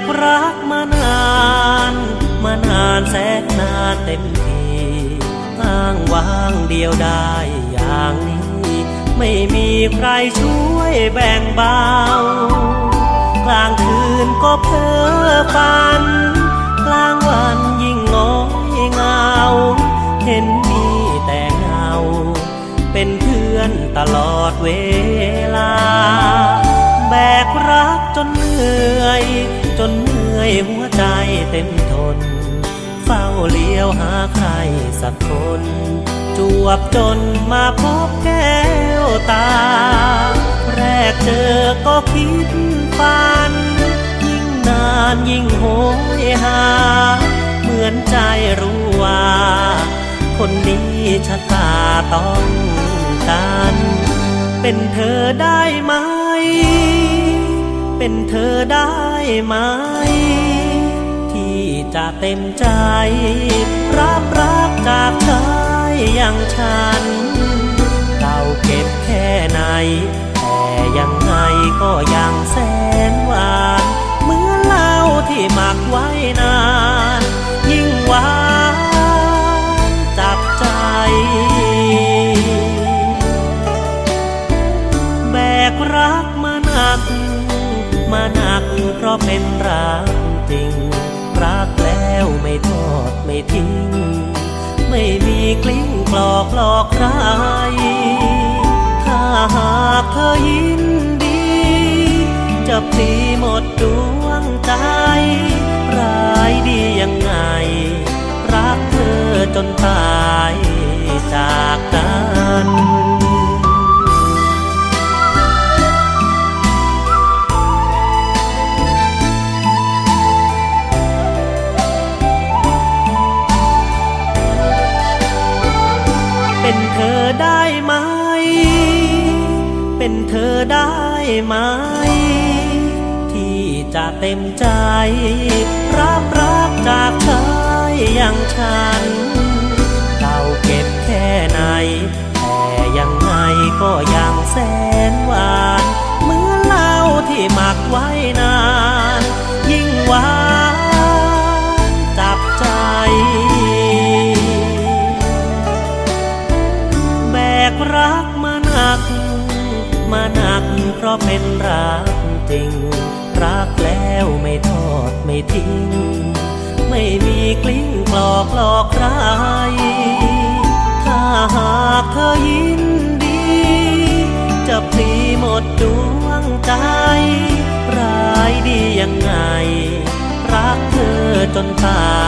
กรักมานาน มานานแสนนานเต็มทีอ้างว้างเดียวได้อย่างนี้ ไม่มีใครช่วยแบ่งเบากลางคืนก็เพ้อฝัน กลางวันยิ่งง้อยเงา เห็นมีแต่เงา เป็นเพื่อนตลอดเวลา รักจนเหนื่อย จนเหนื่อยหัวใจเต็มทน เฝ้าเลี้ยวหาใครสักคน จวบจนมาพบแก้วตา แรกเจอก็คิดฝัน ยิ่งนานยิ่งโหยหา เหมือนใจรู้ว่า คนนี้ชะตาต้องการ เป็นเธอได้ไหม เป็นเธอได้ไหม ที่จะเต็มใจ รับรักจากชายอย่างฉัน เราเก็บแค่ไหน แต่ยังไงก็ยังแสนหวานเหมื่อนเหล้าที่หมักไว้นาน ยิ่งหวานจับใจแบกรักมาหนัก มาหนักเพราะเป็นรักจริง รักแล้วไม่ทอดไม่ทิ้ง ไม่มีกลิ้งกลอกหลอกใคร ถ้าหากเธอยินดี จะปีหมดดวงใจ ได้ไหม เป็นเธอได้ไหม ที่จะเต็มใจ รับรักจากชายอย่างฉัน เราเก็บแค่ไหน แต่ยังไงก็ยังแสนหวาน เหมื่อนเหล้าที่หมักไว้นาน รักมาหนัก มาหนักเพราะเป็นรักจริง รักแล้วไม่ทอดไม่ทิ้ง ไม่มีกลิ้งกลอกหลอกใครถ้าหากเธอยินดี จะพลีหมดดวงใจร้ายดียังไง รักเธอจนตาย